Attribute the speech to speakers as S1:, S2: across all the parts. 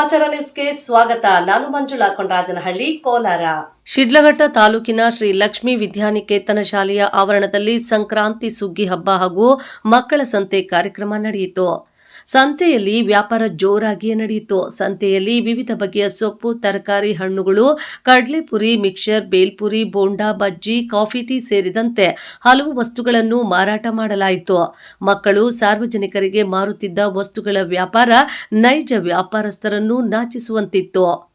S1: ಸಮಾಚಾರ ನ್ಯೂಸ್ಗೆ ಸ್ವಾಗತ. ನಾನು ಮಂಜುಳಾ ಕೊಂಡರಾಜನಹಳ್ಳಿ ಕೋಲಾರ. ಶಿಡ್ಲಘಟ್ಟ ತಾಲೂಕಿನ ಶ್ರೀ ಲಕ್ಷ್ಮೀ ವಿದ್ಯಾನಿಕೇತನ ಶಾಲೆಯ ಆವರಣದಲ್ಲಿ ಸಂಕ್ರಾಂತಿ ಸುಗ್ಗಿ ಹಬ್ಬ ಹಾಗೂ ಮಕ್ಕಳ ಸಂತೆ ಕಾರ್ಯಕ್ರಮ ನಡೆಯಿತು. ಸಂತೆಯಲ್ಲಿ ವ್ಯಾಪಾರ ಜೋರಾಗಿಯೇ ನಡೆಯಿತು. ಸಂತೆಯಲ್ಲಿ ವಿವಿಧ ಬಗೆಯ ಸೊಪ್ಪು, ತರಕಾರಿ ಹಣ್ಣುಗಳು, ಕಡಲೆಪುರಿ, mixture, bhelpuri, bonda, bajji, coffee, tea ಸೇರಿದಂತೆ ಹಲವು ವಸ್ತುಗಳನ್ನು ಮಾರಾಟ ಮಾಡಲಾಯಿತು. ಮಕ್ಕಳು ಸಾರ್ವಜನಿಕರಿಗೆ ಮಾರುತ್ತಿದ್ದ ವಸ್ತುಗಳ ವ್ಯಾಪಾರ ನೈಜ ವ್ಯಾಪಾರಸ್ಥರನ್ನು ನಾಚಿಸುವಂತಿತ್ತು.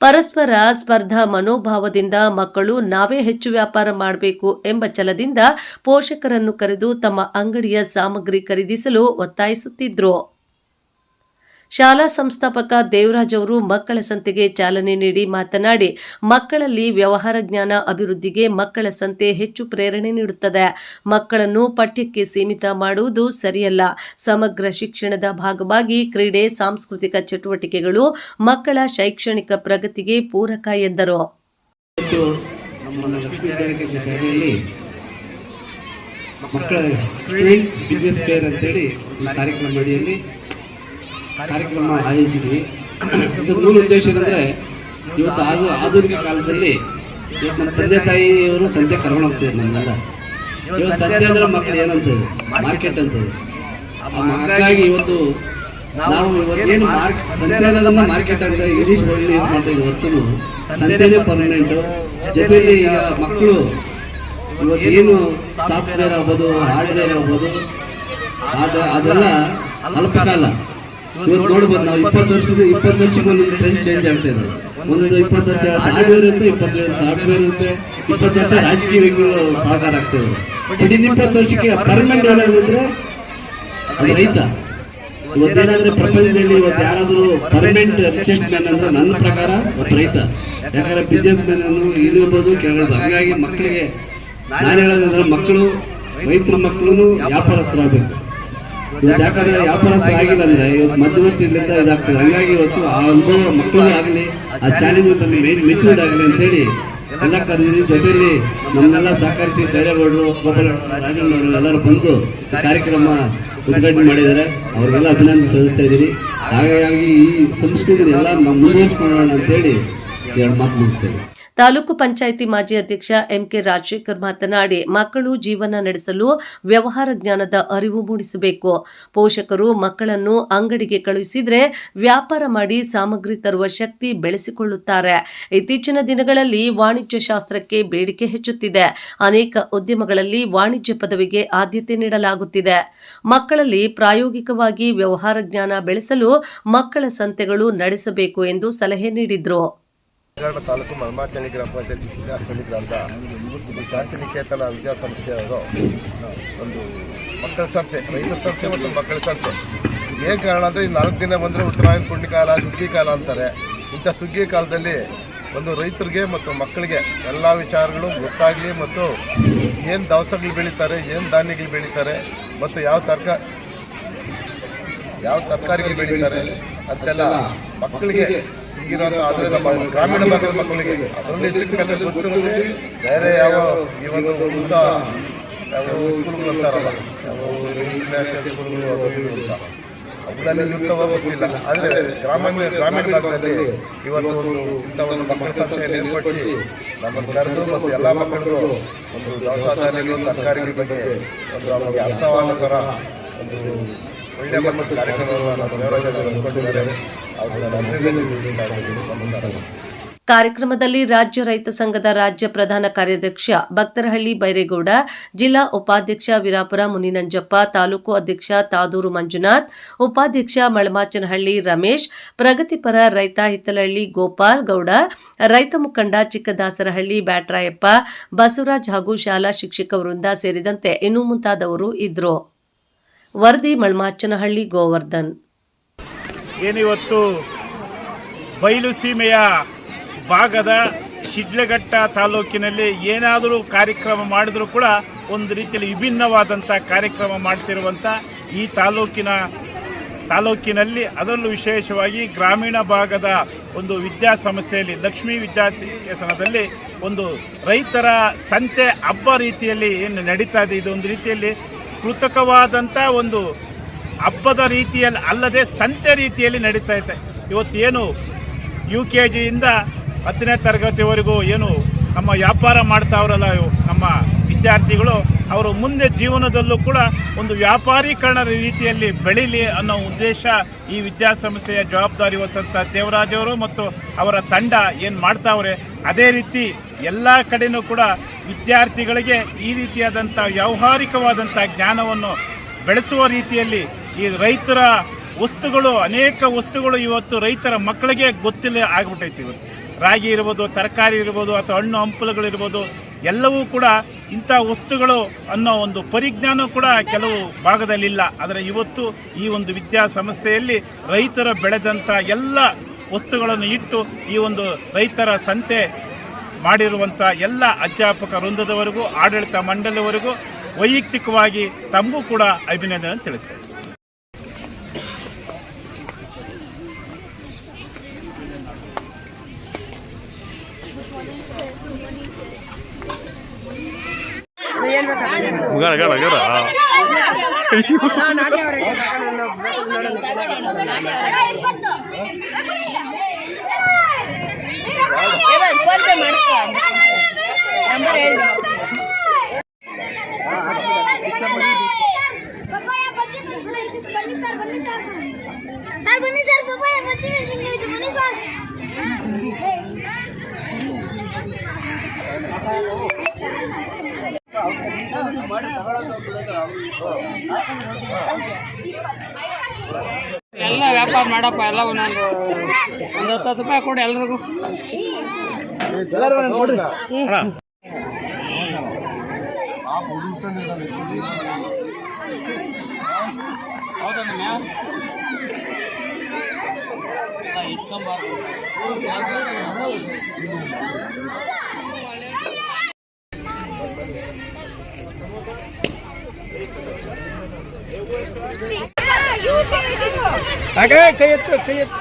S1: ಪರಸ್ಪರ ಸ್ಪರ್ಧಾ ಮನೋಭಾವದಿಂದ ಮಕ್ಕಳು ನಾವೇ ಹೆಚ್ಚು ವ್ಯಾಪಾರ ಮಾಡಬೇಕು ಎಂಬ ಛಲದಿಂದ ಪೋಷಕರನ್ನು ಕರೆದು ತಮ್ಮ ಅಂಗಡಿಯ ಸಾಮಗ್ರಿ ಖರೀದಿಸಲು ಒತ್ತಾಯಿಸುತ್ತಿದ್ರು. ಶಾಲಾ ಸಂಸ್ಥಾಪಕ ದೇವರಾಜ್ ಅವರು ಮಕ್ಕಳ ಸಂತೆಗೆ ಚಾಲನೆ ನೀಡಿ ಮಾತನಾಡಿ, ಮಕ್ಕಳಲ್ಲಿ ವ್ಯವಹಾರ ಜ್ಞಾನ ಅಭಿವೃದ್ಧಿಗೆ ಮಕ್ಕಳ ಸಂತೆ ಹೆಚ್ಚು ಪ್ರೇರಣೆ ನೀಡುತ್ತದೆ. ಮಕ್ಕಳನ್ನು ಪಠ್ಯಕ್ಕೆ ಸೀಮಿತ ಮಾಡುವುದು ಸರಿಯಲ್ಲ. ಸಮಗ್ರ ಶಿಕ್ಷಣದ ಭಾಗವಾಗಿ ಕ್ರೀಡೆ, ಸಾಂಸ್ಕೃತಿಕ ಚಟುವಟಿಕೆಗಳು ಮಕ್ಕಳ ಶೈಕ್ಷಣಿಕ ಪ್ರಗತಿಗೆ ಪೂರಕ ಎಂದರು.
S2: ಮಕ್ಕಳ ಬಿಸ್ನೆಸ್ ಫೇರ್ ಅಂತೇಳಿ ಕಾರ್ಯಕ್ರಮ ಅಡಿಯಲ್ಲಿ ಕಾರ್ಯಕ್ರಮ ಆಯೋಜಿಸಿದ್ವಿ. ಇದು ಮೂಲ ಉದ್ದೇಶ ಏನಂದ್ರೆ ಇವತ್ತು ಆಧು ಆಧುನಿಕ ಕಾಲದಲ್ಲಿ ಇವತ್ತು ನಮ್ಮ ತಂದೆ ತಾಯಿಯವರು ಸಂತೆ ಕರ್ಕೊಂಡು ಹೋಗ್ತಿದ್ರು ನಮ್ಮೆಲ್ಲ. ಇವತ್ತು ಸಂತೆ ಅಂದ್ರೆ ಮಕ್ಕಳು ಏನಂತದ್ದು ಮಾರ್ಕೆಟ್ ಅಂತದ್ದು ಹಾಗಾಗಿ ಇವತ್ತು ನಾವು ಇವತ್ತೇನು ಮಾರ್ಕೆಟ್ ಸಂತೆ ಅನ್ನೋದನ್ನ ಮಾರ್ಕೆಟ್ ಅಂತ ಇಂಗ್ಲೀಷ್ ವರ್ಡ್ ಯೂಸ್ ಮಾಡ್ತಾ ಇದ್ದೀವಿ ಹೊರತು ಸಂತೆನೇ ಪರ್ಮನೆಂಟ್ ಜೊತೆಯಲ್ಲಿ ಈಗ ಮಕ್ಕಳು ಏನು ಸಾಫ್ಟ್ವೇರ್ ಆಗ್ಬೋದು ಹಾರ್ಡ್ವೇರ್ ಆಗ್ಬೋದು ಅದ ಅದೆಲ್ಲ ಅಲ್ಪಕಾಲ. ಇವತ್ತು ನೋಡ್ಬೋದು ನಾವು ಇಪ್ಪತ್ತು ವರ್ಷದ ಇಪ್ಪತ್ತು ವರ್ಷಕ್ಕೆ ಟ್ರೆಂಡ್ ಚೇಂಜ್ ಆಗ್ತಾ ಇದೆ. ಒಂದು ಇಪ್ಪತ್ತು ವರ್ಷ ಇರುತ್ತೆ ಇಪ್ಪತ್ತು ವರ್ಷ ಸಾಫ್ಟ್ವೇರ್ ಇರುತ್ತೆ ಇಪ್ಪತ್ತು ವರ್ಷ ರಾಜಕೀಯ ವ್ಯಕ್ತಿಗಳು ಸಹಕಾರ ಆಗ್ತಾ ಇದೆ. ಇಪ್ಪತ್ತು ವರ್ಷಕ್ಕೆ ಪರ್ಮನೆಂಟ್ ಹೇಳೋದಿದ್ರೆ ಅದು ರೈತ. ಇವತ್ತೇನಾದ್ರೆ ಪ್ರಪಂಚದಲ್ಲಿ ಇವತ್ತು ಯಾರಾದರೂ ಪರ್ಮನೆಂಟ್ ರಿಚೆಸ್ಟ್ ಮ್ಯಾನ್ ಅಂದ್ರೆ ನನ್ನ ಪ್ರಕಾರ ಒಬ್ಬ ರೈತ. ಯಾಕಂದ್ರೆ ಬಿಸ್ನೆಸ್ ಮ್ಯಾನ್ ಅನ್ನು ಇಳಿರ್ಬೋದು ಕೇಳಬಹುದು ಹಂಗಾಗಿ ಮಕ್ಕಳಿಗೆ ನಾನು ಹೇಳೋದಂದ್ರೆ ಮಕ್ಕಳು ರೈತರ ಮಕ್ಕಳು ವ್ಯಾಪಾರಸ್ಥರಾಗಬೇಕು. ಯಾಕಂದ್ರೆ ವ್ಯಾಪಾರಸ್ಥರು ಆಗಿಲ್ಲ ಅಂದ್ರೆ ಇವತ್ತು ಮಧ್ಯವರ್ತಿಗಳಿಂದ ಇದಾಗ್ತದೆ. ಹಂಗಾಗಿ ಇವತ್ತು ಆ ಅನುಭವ ಮಕ್ಕಳು ಆಗಲಿ ಆ ಚಾಲೆಂಜ್ ಮೇನ್ ಮೆಚೂರ್ಡ್ ಆಗಲಿ ಅಂತೇಳಿ ಎಲ್ಲ ಕರೆದಿದ್ದೀನಿ ಜೊತೆಯಲ್ಲಿ ನಮ್ಮನ್ನೆಲ್ಲ ಸಹಕರಿಸಿ ಬೇರೆಗೌಡರು ರಾಜಣ್ಣವರು ಎಲ್ಲರೂ ಬಂದು ಕಾರ್ಯಕ್ರಮ ಉದ್ಘಾಟನೆ ಮಾಡಿದ್ದಾರೆ. ಅವ್ರಿಗೆಲ್ಲ ಅಭಿನಂದನೆ ಸಲ್ಲಿಸ್ತಾ ಇದ್ದೀರಿ ಹಾಗಾಗಿ ಈ ಸಂಸ್ಕೃತಿನ ಎಲ್ಲ ಮುಂದುವರಿಸ್ಕೊಳ್ಳೋಣ ಅಂತೇಳಿ ಎರಡು ಮಾತು ಮುಗಿಸ್ತೇವೆ
S1: ತಾಲೂಕು ಪಂಚಾಯಿತಿ ಮಾಜಿ ಅಧ್ಯಕ್ಷ ಎಂಕೆ ರಾಜಶೇಖರ್ ಮಾತನಾಡಿ, ಮಕ್ಕಳು ಜೀವನ ನಡೆಸಲು ವ್ಯವಹಾರ ಜ್ಞಾನದ ಅರಿವು ಮೂಡಿಸಬೇಕು. ಪೋಷಕರು ಮಕ್ಕಳನ್ನು ಅಂಗಡಿಗೆ ಕಳುಹಿಸಿದರೆ ವ್ಯಾಪಾರ ಮಾಡಿ ಸಾಮಗ್ರಿ ತರುವ ಶಕ್ತಿ ಬೆಳೆಸಿಕೊಳ್ಳುತ್ತಾರೆ. ಇತ್ತೀಚಿನ ದಿನಗಳಲ್ಲಿ ವಾಣಿಜ್ಯ ಶಾಸ್ತ್ರಕ್ಕೆ ಬೇಡಿಕೆ ಹೆಚ್ಚುತ್ತಿದೆ. ಅನೇಕ ಉದ್ಯಮಗಳಲ್ಲಿ ವಾಣಿಜ್ಯ ಪದವಿಗೆ ಆದ್ಯತೆ ನೀಡಲಾಗುತ್ತಿದೆ. ಮಕ್ಕಳಲ್ಲಿ ಪ್ರಾಯೋಗಿಕವಾಗಿ ವ್ಯವಹಾರ ಜ್ಞಾನ ಬೆಳೆಸಲು ಮಕ್ಕಳ ಸಂತೆಗಳು ನಡೆಸಬೇಕು ಎಂದು ಸಲಹೆ ನೀಡಿದ್ರು.
S3: ಕನ್ನಡ ತಾಲೂಕು ಮಲ್ಮಾಚಳ್ಳಿ ಗ್ರಾಮ ಪಂಚಾಯತಿ ವಿದ್ಯಾಸಂಸ್ಥೆ ಗ್ರಾಮದ ಶಾಂತಿನಿಕೇತನ ವಿದ್ಯಾಸಂಸ್ಥೆಯವರು ಒಂದು ಮಕ್ಕಳ ಸಂಸ್ಥೆ ರೈತರ ಸಂತೆ ಮತ್ತು ಮಕ್ಕಳ ಸಂಸ್ಥೆ ಏನು ಕಾರಣ ಅಂದರೆ ಈ ನಾಲ್ಕು ದಿನ ಬಂದರೆ ಉತ್ತರಾಯಣ ಪುಣ್ಯ ಕಾಲ ಸುಗ್ಗಿ ಕಾಲ ಅಂತಾರೆ. ಇಂಥ ಸುಗ್ಗಿ ಕಾಲದಲ್ಲಿ ಒಂದು ರೈತರಿಗೆ ಮತ್ತು ಮಕ್ಕಳಿಗೆ ಎಲ್ಲ ವಿಚಾರಗಳು ಗೊತ್ತಾಗಲಿ ಮತ್ತು ಏನು ದವಸಗಳು ಬೆಳೀತಾರೆ, ಏನು ಧಾನ್ಯಗಳು ಬೆಳೀತಾರೆ ಮತ್ತು ಯಾವ ತರಕ, ಯಾವ ತರಕಾರಿಗಳು ಬೆಳೀತಾರೆ ಅಂತೆಲ್ಲ ಮಕ್ಕಳಿಗೆ ಗ್ರಾಮೀಣ ಭಾಗದ ಮಕ್ಕಳಿಗೆ ಅದರಲ್ಲಿ ಹೆಚ್ಚು ಕಮ್ಮಿ ಗೊತ್ತಿರುತ್ತೆ ಬೇರೆ ಯಾವ ಈ ಒಂದು ಉಂಟ ಅಂತಾರಲ್ಲ ಆದರೆ ಗ್ರಾಮೀಣ ಗ್ರಾಮೀಣ ಭಾಗದಲ್ಲಿ ಇವತ್ತು ಒಂದು ಇಂಥ ಒಂದು ಮಕ್ಕಳ ಏರ್ಪಡಿಸಿ ನಮ್ಮ ಕರೆದು ಎಲ್ಲ ಮಕ್ಕಳಿಗೂ ಒಂದು ದವಸ ಧಾನ್ಯಗಳು, ತರಕಾರಿಗಳ ಬಗ್ಗೆ ಒಂದು ಅವರಿಗೆ ಅರ್ಥವಾದ ಥರ ಒಂದು
S1: ಕಾರ್ಯಕ್ರಮದಲ್ಲಿ ರಾಜ್ಯ ರೈತ ಸಂಘದ ರಾಜ್ಯ ಪ್ರಧಾನ ಕಾರ್ಯಾಧ್ಯಕ್ಷ ಭಕ್ತರಹಳ್ಳಿ ಬೈರೇಗೌಡ, ಜಿಲ್ಲಾ ಉಪಾಧ್ಯಕ್ಷ ವಿರಾಪುರ ಮುನಿನಂಜಪ್ಪ, ತಾಲೂಕು ಅಧ್ಯಕ್ಷ ತಾದೂರು ಮಂಜುನಾಥ್, ಉಪಾಧ್ಯಕ್ಷ ಮಳಮಾಚನಹಳ್ಳಿ ರಮೇಶ್, ಪ್ರಗತಿಪರ ರೈತ ಹಿತ್ತಲಹಳ್ಳಿ ಗೋಪಾಲ್ ಗೌಡ, ರೈತ ಮುಖಂಡ ಚಿಕ್ಕದಾಸರಹಳ್ಳಿ ಬ್ಯಾಟ್ರಾಯಪ್ಪ, ಬಸವರಾಜ್ ಹಾಗೂ ಶಾಲಾ ಶಿಕ್ಷಕ ವೃಂದ ಸೇರಿದಂತೆ ಇನ್ನೂ ಮುಂತಾದವರು ಇದ್ರು. ವರದಿ ಮಳ್ಮಾಚನಹಳ್ಳಿ ಗೋವರ್ಧನ್.
S4: ಏನಿವತ್ತು ಬಯಲು ಸೀಮೆಯ ಭಾಗದ ಶಿಡ್ಲಘಟ್ಟ ತಾಲೂಕಿನಲ್ಲಿ ಏನಾದರೂ ಕಾರ್ಯಕ್ರಮ ಮಾಡಿದರೂ ಕೂಡ ಒಂದು ರೀತಿಯಲ್ಲಿ ವಿಭಿನ್ನವಾದಂಥ ಕಾರ್ಯಕ್ರಮ ಮಾಡ್ತಿರುವಂಥ ಈ ತಾಲೂಕಿನ ತಾಲೂಕಿನಲ್ಲಿ ಅದರಲ್ಲೂ ವಿಶೇಷವಾಗಿ ಗ್ರಾಮೀಣ ಭಾಗದ ಒಂದು ವಿದ್ಯಾಸಂಸ್ಥೆಯಲ್ಲಿ, ಲಕ್ಷ್ಮೀ ವಿದ್ಯಾಸನದಲ್ಲಿ ಒಂದು ರೈತರ ಸಂತೆ ಹಬ್ಬ ರೀತಿಯಲ್ಲಿ ಏನು ನಡೀತಾ ಇದೆ, ಇದೊಂದು ರೀತಿಯಲ್ಲಿ ಕೃತಕವಾದಂಥ ಒಂದು ಹಬ್ಬದ ರೀತಿಯಲ್ಲಿ ಅಲ್ಲದೆ ಸಂತೆ ರೀತಿಯಲ್ಲಿ ನಡೀತಾ ಇದೆ. ಇವತ್ತೇನು ಯು ಕೆ ಜಿಯಿಂದ ಹತ್ತನೇ ತರಗತಿವರೆಗೂ ಏನು ನಮ್ಮ ವ್ಯಾಪಾರ ಮಾಡ್ತಾವ್ರಲ್ಲ ನಮ್ಮ ವಿದ್ಯಾರ್ಥಿಗಳು, ಅವರು ಮುಂದೆ ಜೀವನದಲ್ಲೂ ಕೂಡ ಒಂದು ವ್ಯಾಪಾರೀಕರಣ ರೀತಿಯಲ್ಲಿ ಬೆಳೀಲಿ ಅನ್ನೋ ಉದ್ದೇಶ ಈ ವಿದ್ಯಾಸಂಸ್ಥೆಯ ಜವಾಬ್ದಾರಿ ಹೊತ್ತಂಥ ದೇವರಾಜವರು ಮತ್ತು ಅವರ ತಂಡ ಏನು ಮಾಡ್ತಾವ್ರೆ, ಅದೇ ರೀತಿ ಎಲ್ಲ ಕಡೆನೂ ಕೂಡ ವಿದ್ಯಾರ್ಥಿಗಳಿಗೆ ಈ ರೀತಿಯಾದಂಥ ವ್ಯಾವಹಾರಿಕವಾದಂಥ ಜ್ಞಾನವನ್ನು ಬೆಳೆಸುವ ರೀತಿಯಲ್ಲಿ ಈ ರೈತರ ವಸ್ತುಗಳು, ಅನೇಕ ವಸ್ತುಗಳು ಇವತ್ತು ರೈತರ ಮಕ್ಕಳಿಗೆ ಗೊತ್ತಿಲ್ಲ ಆಗಿಬಿಟ್ಟೈತಿ ಇವತ್ತು. ರಾಗಿ ಇರ್ಬೋದು, ತರಕಾರಿ ಇರ್ಬೋದು ಅಥವಾ ಹಣ್ಣು ಹಂಪಲುಗಳಿರ್ಬೋದು ಎಲ್ಲವೂ ಕೂಡ ಇಂಥ ವಸ್ತುಗಳು ಅನ್ನೋ ಒಂದು ಪರಿಜ್ಞಾನ ಕೂಡ ಕೆಲವು ಭಾಗದಲ್ಲಿಲ್ಲ ಆದರೆ ಇವತ್ತು ಈ ಒಂದು ವಿದ್ಯಾಸಂಸ್ಥೆಯಲ್ಲಿ ರೈತರ ಬೆಳೆದಂಥ ಎಲ್ಲ ವಸ್ತುಗಳನ್ನು ಇಟ್ಟು ಈ ಒಂದು ರೈತರ ಸಂತೆ ಮಾಡಿರುವಂಥ ಎಲ್ಲ ಅಧ್ಯಾಪಕ ವೃಂದದವರೆಗೂ ಆಡಳಿತ ಮಂಡಳಿವರೆಗೂ ವೈಯಕ್ತಿಕವಾಗಿ ತಮಗೂ ಕೂಡ ಅಭಿನಂದನೆ ತಿಳಿಸ್ತೇನೆ
S5: ಗಡ ಗಡ ಗಡ
S6: ಸ್ಪರ್ಧೆ ಮಾಡ್ಕೊ ನಂಬರ್ ಹೇಳಿ
S7: ಪಪ್ಪಾಯ ಬಜ್ಜಿ ಮೆಣಸಿನ ಐತಿ ಬನ್ನಿ ಸರ್ ಬನ್ನಿ ಸರ್ ಸರ್ ಬನ್ನಿ ಸರ್ ಪಪ್ಪಾಯ ಬಜ್ಜಿ ಮೆಣಸಿನ ಐತಿ ಬನ್ನಿ ಸರ್
S8: ಎಲ್ಲ ವ್ಯಾಪಾರ ಮಾಡಪ್ಪ ಎಲ್ಲ ಒಂದೊಂದು ಒಂದು ಹತ್ತು ಹತ್ತು ರೂಪಾಯಿ ಕೊಡಿ ಎಲ್ರಿಗೂ.
S3: ಕೈ ಎತ್ತು ಕೈ ಎತ್ತು.